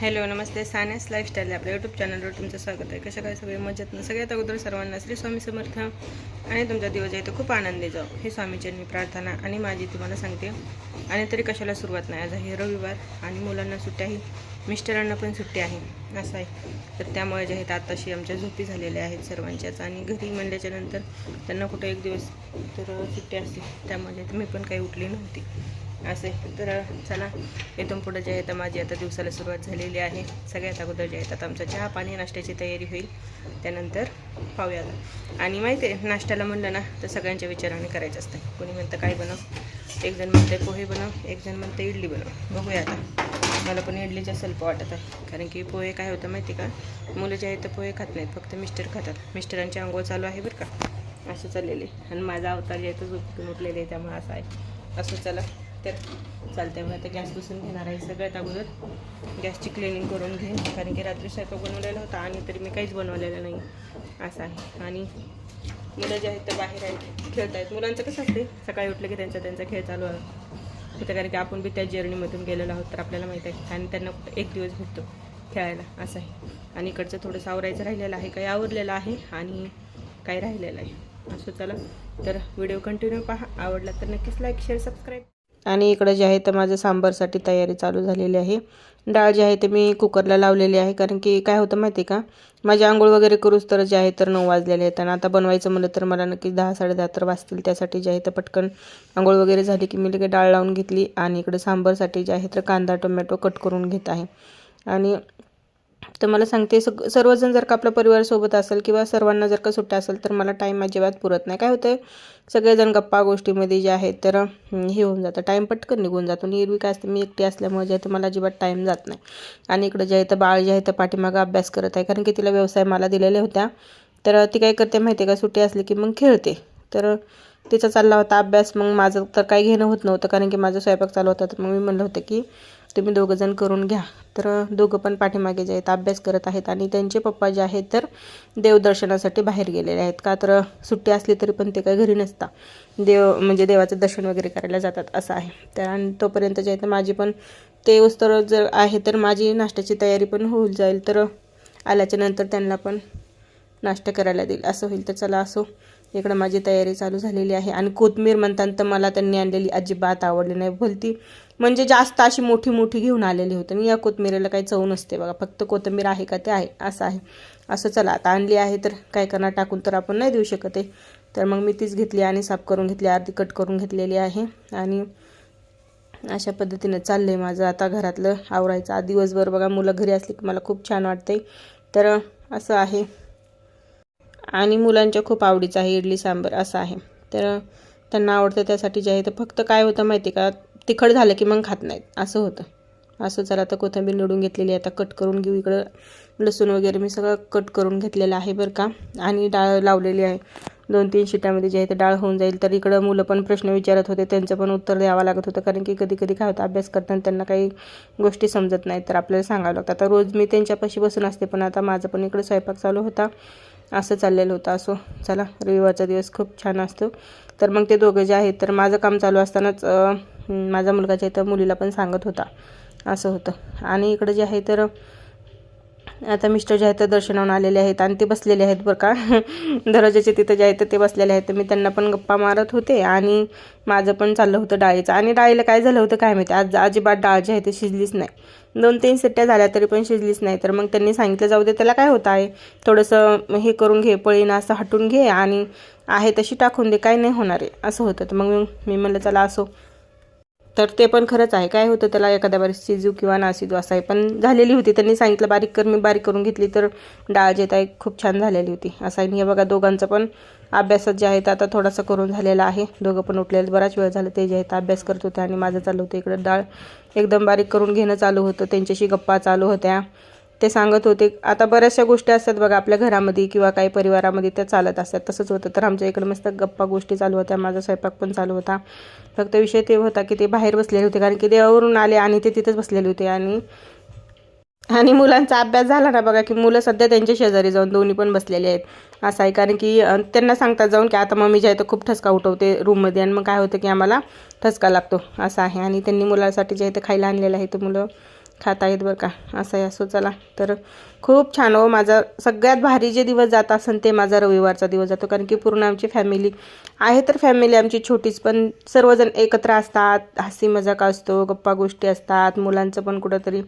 Hello नमस्ते. Science lifestyle आपल्या YouTube चॅनलवर तुमचं स्वागत आहे. कसं काय सगळे? मजेत ना? सगळ्यात अगोदर सर्वांना श्री स्वामी समर्थ आणि तुमचा दिवस आहे तो खूप आनंदी जाऊ हे स्वामीची मी प्रार्थना आणि माझी तुम्हाला सांगते. आणि तरी कशाला सुरुवात नाही. आज आहे रविवार आणि मुलांना सुट्टी आहे. मिस्टरांना पण सुट्टी आहे. असं आहे. तर त्यामुळे जे आहेत आताशी आमच्या झोपी झालेल्या आहेत सर्वांच्याच. आणि घरी म्हणल्याच्या नंतर त्यांना कुठं एक दिवस तर सुट्टी असते. त्यामुळे मी पण काही उठली नव्हती. असे. तर चला इथून पुढं जे आहे तर माझी आता दिवसाला सुरुवात झालेली आहे. सगळ्यात अगोदर जे आहेत आता आमचा चहा पाणी नाश्त्याची तयारी होईल. त्यानंतर पाहूयात आणि माहिती आहे नाश्त्याला म्हणलं ना तर सगळ्यांच्या विचाराने करायचं असतं. कोणी म्हणतं काय बनव? एक जण म्हणते पोहे बनव. एक जण म्हणतं इडली बनव. बघूया आता. मला पण इडलीचा सल्प वाटत आहे. कारण की पोहे काय होतं माहिती का? मुलं जे आहेत तर पोहे खात नाहीत फक्त मिस्टर खातात. मिस्टरांची आंघोळ चालू आहे बरं का? असं चाललेले आणि माझा अवतार जे आहे तो झोपून उठलेले आहे त्यामुळे असं आहे. असं चला. तर चालते मग आता गॅस बसून घेणार आहे सगळ्यात अगोदर. गॅसची क्लिनिंग करून घेईन कारण की रात्री स्वयंपाक बनवलेला होता आणि तरी मी काहीच बनवलेलं नाही. असं आहे. आणि मुलं जे आहेत ते बाहेर आहेत खेळत आहेत मुलांचं कसं असते सकाळी उठलं की त्यांचा त्यांचा खेळ चालू आहे. होतं कारण की आपण बी त्या जर्नीमधून गेलेलो आहोत तर आपल्याला माहीत आहे. आणि त्यांना एक दिवस भेटतो खेळायला. असं आहे. आणि इकडचं थोडंसं आवरायचं राहिलेलं आहे. काही आवरलेलं आहे आणि काही राहिलेलं आहे. असं चला. तर व्हिडिओ कंटिन्यू पहा. आवडला तर नक्कीच लाईक शेअर सबस्क्राईब आणि इकडं जे आहे तर माझं सांबारसाठी तयारी चालू झालेली आहे. डाळ जी आहे ते मी कुकरला लावलेली आहे कारण की काय होतं माहिती आहे का? माझी आंघोळ वगैरे करूच तर जे आहे तर नऊ वाजलेले आहेत आणि आता बनवायचं म्हणलं तर मला नक्कीच दहा साडेदहा तर वाजतील. त्यासाठी जे आहे तर पटकन आंघोळ वगैरे झाली की मी लगेच डाळ लावून घेतली आणि इकडे सांबारसाठी जे आहे तर कांदा टोमॅटो कट करून घेत आहे. आणि तर मला सांगते सग सर्वजण जर का आपल्या परिवारासोबत असेल किंवा सर्वांना जर का सुट्ट्या असेल तर मला टाईम अजिबात पुरत नाही. काय होतं सगळेजण गप्पा गोष्टीमध्ये जे आहेत तर हे होऊन जातं. टाईम पटकन निघून जातो. आणि एरवी काय असते? मी एकटी असल्यामुळे जे आहे तर मला अजिबात टाईम जात नाही. आणि इकडं जे आहे तर बाळ जे आहे तर पाठीमागं अभ्यास करत आहे. कारण की तिला व्यवसाय मला दिलेल्या होत्या. तर ती काय करते माहिती आहे का? सुट्टी असली की मग खेळते. तर तिचा चालला होता अभ्यास. मग माझं तर काही घेणं होत नव्हतं. कारण की माझा स्वयंपाक चालू होता. तर मग मी म्हणलं होतं की तुम्ही दोघंजण करून घ्या. तर दोघं पण पाठीमागे जे आहेत अभ्यास करत आहेत आणि त्यांचे पप्पा जे आहेत तर देवदर्शनासाठी बाहेर गेलेले आहेत. का तर सुट्टी असली तरी पण ते काही घरी नसता. देव म्हणजे देवाचं दर्शन वगैरे करायला जातात असं आहे. तर आणि तोपर्यंत जे आहे तर माझी पण ते उस्तर जर आहे तर माझी नाश्त्याची तयारी पण होऊन जाईल. तर आल्याच्यानंतर त्यांना पण नाश्ता करायला देईल. असं होईल. तर चला असो. इकडं माझी तयारी चालू झालेली आहे. आणि कोथमीर म्हणतात तर मला त्यांनी आणलेली अजिबात आवडली नाही. भलती म्हणजे जास्त अशी मोठी मोठी घेऊन आलेली होती. आणि या कोथमिरीला काही चव नसते बघा. फक्त कोथिंबीर आहे का ते आहे असं आहे. असं चला आता आणली आहे तर काय करणार? टाकून तर आपण नाही देऊ शकत आहे. तर मग मी तीच घेतली आणि साफ करून घेतली अर्धी कट करून घेतलेली आहे. आणि अशा पद्धतीनं चाललं आहे माझं आता घरातलं आवरायचं. आज दिवसभर बघा मुलं घरी असली की मला खूप छान वाटते तर असं आहे. आणि मुलांच्या खूप आवडीचं आहे इडली सांबर असं आहे. तर त्यांना आवडतं त्यासाठी जे आहे तर फक्त काय होतं माहिती का? तिखट झालं की मग खात नाहीत. असं होतं. असं जरा आता कोथिंबीर निवडून घेतलेली आहे. आता कट करून घेऊ इकडं. लसूण वगैरे मी सगळं कट करून घेतलेलं आहे बरं का. आणि डाळ लावलेली आहे. दोन तीन शिटामध्ये जे आहे ते डाळ होऊन जाईल. तर इकडं मुलं पण प्रश्न विचारत होते. त्यांचं पण उत्तर द्यावं लागत होतं. कारण की कधी कधी काय होतं अभ्यास करताना त्यांना काही गोष्टी समजत नाहीत. तर आपल्याला सांगावं लागतं. आता रोज मी त्यांच्यापाशी बसून असते पण आता माझं पण इकडं स्वयंपाक चालू होता. असं चाललेलं होतं. असो चला. रविवारचा दिवस खूप छान असतो. तर मग ते दोघं जे आहेत तर माझं काम चालू असतानाच माझा मुलगा जे तर मुलीला पण सांगत होता. असं होतं. आणि इकडं जे आहे तर आता मिस्टर जे आहेत तर दर्शनावून आलेले आहेत आणि ते बसलेले आहेत बरं का. दरवाजाचे तिथं जे आहेत ते बसलेले आहेत. तर मी त्यांना पण गप्पा मारत होते आणि माझं पण चाललं होतं डाळीचं. आणि डाळीला काय झालं होतं काय माहिती? आज अजिबात डाळ जी आहे ते शिजलीच नाही. दोन तीन सिट्ट्या झाल्या तरी पण शिजलीच नाही. तर मग त्यांनी सांगितलं जाऊ दे त्याला काय होतं आहे थोडंसं हे करून घे पळीनं असं हटून घे आणि आहे तशी टाकून दे काय नाही होणार आहे. असं होतं. तर मग मी म्हणलं चला असो. तर ते पण खरंच आहे. काय होतं त्याला एखाद्या बारीक शिजू किंवा नाशिजू असं आहे. पण झालेली होती. त्यांनी सांगितलं बारीक कर मी बारीक करून घेतली तर डाळ जे आहे खूप छान झालेली होती. असं आहे. हे बघा दोघांचं पण अभ्यासात जे आहे आता थोडासा करून झालेला आहे. दोघं पण उठलेलं. बराच वेळ झालं ते जे आहे अभ्यास करत होते आणि माझं चालू होतं इकडं. डाळ एकदम बारीक करून घेणं चालू होतं. त्यांच्याशी गप्पा चालू होत्या. ते सांगत होते. आता बऱ्याचशा गोष्टी असतात बघा आपल्या घरामध्ये किंवा काही परिवारामध्ये त्या चालत असतात. तसंच होतं. तर आमच्या इकडे मस्त गप्पा गोष्टी चालू होत्या. माझा स्वयंपाक पण चालू होता. फक्त विषय ते होता की ते बाहेर बसलेले होते. कारण की देवावरून आले आणि ते तिथंच बसलेले होते. आणि आणि मुलांचा अभ्यास झाला ना बघा की मुलं सध्या त्यांच्या शेजारी जाऊन दोन्ही पण बसलेले आहेत. असं आहे कारण की त्यांना सांगतात जाऊन की आता मम्मी जे आहे तर खूप ठसका उठवते रूममध्ये. आणि मग काय होतं की आम्हाला ठसका लागतो. असं आहे. आणि त्यांनी मुलासाठी जे आहे ते खायला आणलेलं आहे. तर मुलं खात आहेत बरं का? असं आहे असो चला. तर खूप छान हो माझा सगळ्यात भारी जे दिवस जात असेल ते माझा रविवारचा दिवस जातो. कारण की पूर्ण आमची फॅमिली आहे तर फॅमिली आमची छोटीच पण सर्वजण एकत्र असतात हसी मजाक असतो गप्पा गोष्टी असतात मुलांचं पण कुठंतरी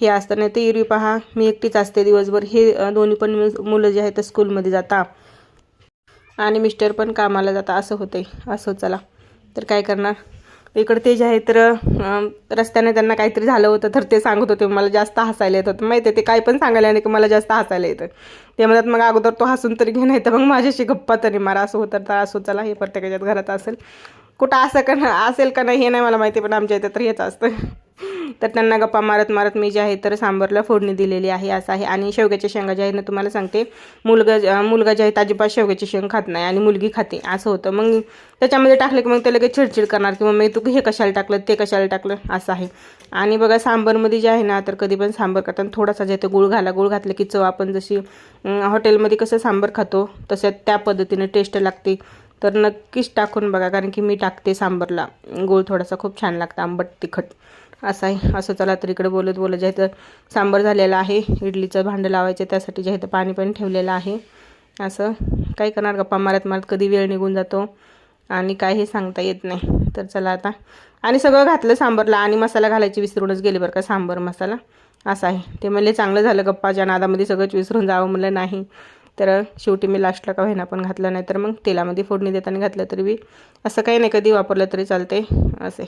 हे असतं. नाही तर एरवी पहा मी एकटीच असते दिवसभर. हे दोन्ही पण मुलं जे आहेत ते स्कूलमध्ये जाता. आणि मिस्टर पण कामाला जाता. असं होतंय. असं चला. तर काय करणार? इकडं ते जे आहे तर रस्त्याने त्यांना काहीतरी झालं होतं तर ते सांगत होते मला जास्त हसायला येत. होतं माहिती आहे ते काय पण सांगायला नाही की मला जास्त हसायला येतं. ते म्हणतात मग अगोदर तो हसून तरी घे नाही तर मग माझ्याशी गप्पा तरी मारा असं होतं. तर असं चला हे प्रत्येकाच्यात घरात असेल. कुठं असं का असेल का नाही हे नाही मला माहिती पण आमच्या इथं तर हेच असतं. तर त्यांना गप्पा मारत मारत मी जे आहे तर सांबरला फोडणी दिलेली आहे असं आहे. आणि शेवग्याच्या शेंगा ज्या आहे ना तुम्हाला सांगते मुलगा ज- मुलगा जे आहे अजिबात शेवग्याची शेंग खात नाही आणि मुलगी खाते असं होतं. मग त्याच्यामध्ये टाकलं की मग ते लगेच चिडचिड करणार की मग तू हे कशाला टाकलं ते कशाला टाकलं असं आहे. आणि बघा सांबरमध्ये जे आहे ना तर कधी पण सांबर करताना थोडासा जे ते गुळ घाला. गुळ घातलं की चव आपण जशी हॉटेलमध्ये कसं सांबर खातो तसं त्या पद्धतीने टेस्ट लागते. तर नक्कीच टाकून बघा कारण की मी टाकते सांबरला. गोळ थोडासा खूप छान लागतं आंबट तिखट. असं आहे. असं चला तर इकडे बोलत बोलत जे तर सांबर झालेला आहे इडलीचं भांडं लावायचं त्यासाठी जे तर पाणी पण ठेवलेलं आहे. असं काय करणार गप्पा मारत मारत कधी वेळ निघून जातो आणि काय हे सांगता येत नाही. तर चला आता. आणि सगळं घातलं सांबरला आणि मसाला घालायची विसरूनच गेले बरं का सांबर मसाला. असं आहे. ते म्हणले चांगलं झालं गप्पाच्या नादामध्ये सगळंच विसरून जावं म्हणलं नाही. तर शेवटी मी लास्टला का होईना पण घातलं नाही तर मग तेलामध्ये फोडणी देताना घातलं तरी बी असं काही नाही कधी वापरलं तरी चालते. असे.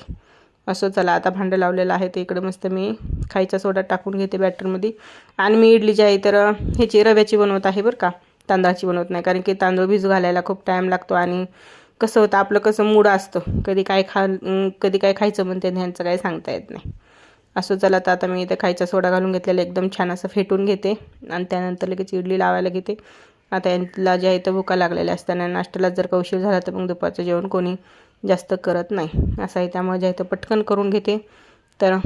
असं चला आता भांडं लावलेलं आहे ते इकडे मस्त मी खायचा सोडा टाकून घेते बॅटरमध्ये. आणि मी इडली जी आहे तर ह्याची रव्याची बनवत आहे बरं का तांदळाची बनवत नाही कारण की तांदूळ भिजू घालायला खूप टाईम लागतो आणि कसं होतं आपलं कसं मूड असतं कधी काय खा कधी काय खायचं म्हणते ह्यांचं काही सांगता येत नाही. असं चला तर आता मी इथे खायचा सोडा घालून घेतलेला एकदम छान असं फेटून घेते आणि त्यानंतर लगेच इडली लावायला घेते. आता यांना जे आहे तर भुका लागलेल्या असताना नाश्त्याला जर का उशीर झाला तर मग दुपारचं जेवण कोणी जास्त करत नाही. असं आहे त्यामुळे जे आहे तर पटकन करून घेते. तर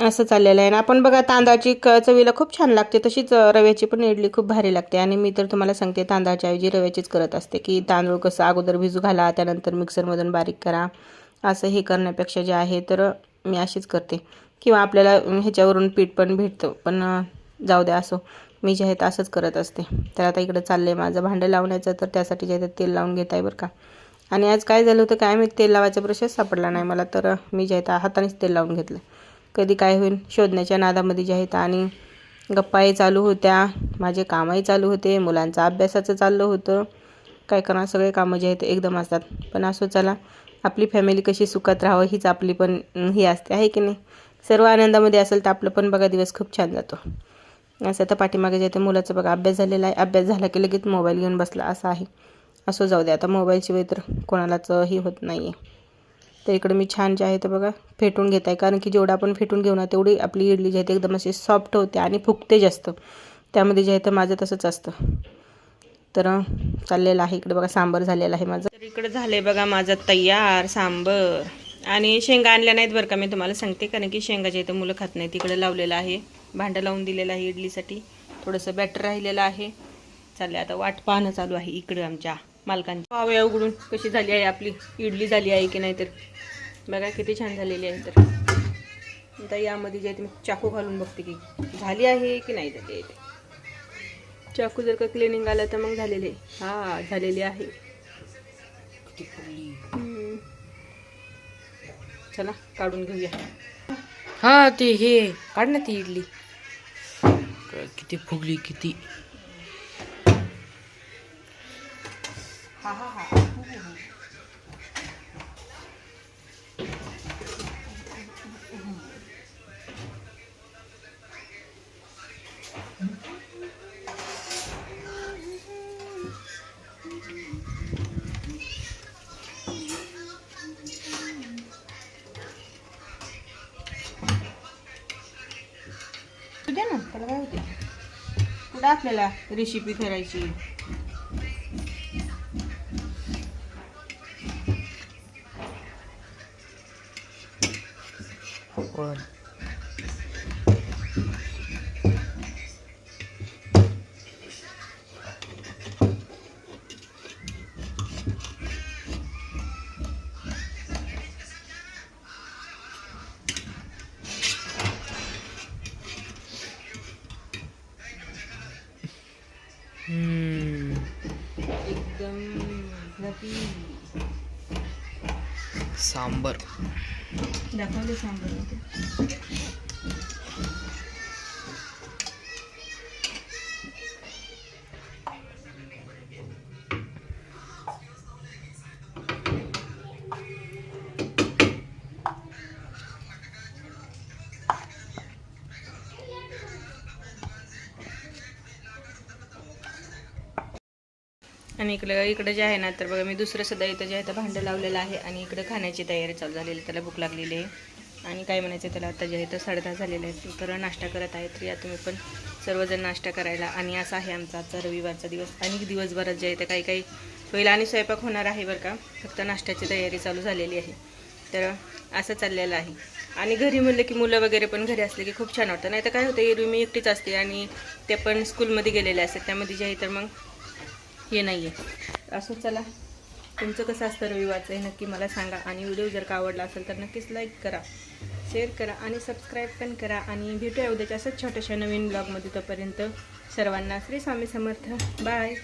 असं चाललेलं आहे. ना आपण बघा तांदळाची क चवीला खूप छान लागते. तशीच रव्याची पण इडली खूप भारी लागते. आणि मी तर तुम्हाला सांगते तांदळाच्या ऐवजी रव्याचीच करत असते की तांदूळ कसं अगोदर भिजू घाला त्यानंतर मिक्सरमधून बारीक करा. असं हे करण्यापेक्षा जे आहे तर मी अशीच करते. किंवा आपल्याला ह्याच्यावरून पीठ पण भेटतं पण जाऊ द्या असो. मी जे आहे असंच करत असते. तर आता इकडं चाललं आहे माझं भांडं लावण्याचं तर त्यासाठी जे आहे तेल लावून घेत आहे बरं का. आणि आज काय झालं होतं काय मी तेल लावायचा ब्रशच सापडला नाही मला. तर मी जे आहे तर हातानेच तेल लावून घेतलं. कधी काय होईल शोधण्याच्या नादामध्ये जे आहेत आणि गप्पाही चालू होत्या माझे कामही चालू होते मुलांचा अभ्यासाचं चाललं होतं. काय करणार सगळे कामं जे आहेत एकदम असतात. पण असो चला आपली फॅमिली कशी सुखात राहावं हीच आपली पण ही असते आहे की नाही? सर्व आनंदामध्ये असेल तर आपलं पण बघा दिवस खूप छान जातो. असं तर पाठीमागे जे आहे ते मुलाचं बघा अभ्यास झालेला आहे. अभ्यास झाला की लगेच मोबाईल घेऊन बसला असं आहे. असं जाऊ दे आता मोबाईलशिवाय तर कोणालाच ही होत नाही आहे तर इकडं मी छान जे आहे ते बघा फेटून घेत आहे. कारण की जेवढं आपण फेटून घेऊ ना तेवढी आपली इडली जी आहे ती एकदम अशी सॉफ्ट होते आणि फुगते जास्त. त्यामध्ये जे आहे तर माझं तसंच असतं. तर चाललेलं आहे इकडे बघा सांबर झालेला आहे माझं. तर इकडं झालं आहे बघा माझं तयार सांबर. आणि शेंगा आणल्या नाहीत बरं का मी तुम्हाला सांगते. कारण की शेंगाच्या इथं मुलं खात नाही तिकडे लावलेलं आहे. भांडं लावून दिलेलं आहे इडलीसाठी. थोडंसं बॅटर राहिलेलं आहे. चालले आता वाट पाहणं चालू आहे इकडं आमच्या. मालकांची. पावया उघडून कशी झाली आहे आपली. इडली झाली आहे की नाही तर. बघा किती छान झालेली आहे तर. आता यामध्ये जे आहे ते मी चाकू घालून बघते की झाली आहे की नाही झाली आहे चाकू जर का क्लिनिंग आलं तर मग झालेले हा झालेली आहे. चला काढून घेऊया. हा ते हे काढ ना ती इडली. किती फुगली किती. तू ना त्याला काय होते? कुठं आपल्याला रेसिपी करायची? वळण सांबर. दाखवले सांबर आणि इकडे इकडं जे आहे ना तर बघा मी दुसरं सध्या इथं जे आहे तर भांडं लावलेलं आहे आणि इकडं खाण्याची तयारी चालू झालेली आहे. त्याला भूक लागलेली आहे. आणि काय म्हणायचं त्याला आता जे आहे तर साडेदहा झालेले आहे तर नाश्ता करत आहे तर या तुम्ही पण सर्वजण नाश्ता करायला. आणि असा आहे आमचा आजचा रविवारचा दिवस. आणि दिवसभरात जे आहे तर काही काही होईल आणि स्वयंपाक होणार आहे बरं का. फक्त नाश्त्याची तयारी चालू झालेली आहे. तर असं चाललेलं आहे. आणि घरी म्हणलं की मुलं वगैरे पण घरी असले की खूप छान वाटतं. नाही तर काय होतं एरवी मी एकटीच असते आणि ते पण स्कूलमध्ये गेलेले असतात. त्यामध्ये जे आहे तर मग हे नाही आहे असं चला. तुमचं कसं असतं रविवारचं हे नक्की मला सांगा. आणि व्हिडिओ जर का आवडला असेल तर नक्कीच लाईक करा शेअर करा आणि सबस्क्राईब पण करा. आणि भेटूया उद्याच्या असंच छोट्याशा नवीन ब्लॉगमध्ये तोपर्यंत सर्वांना श्री स्वामी समर्थ. बाय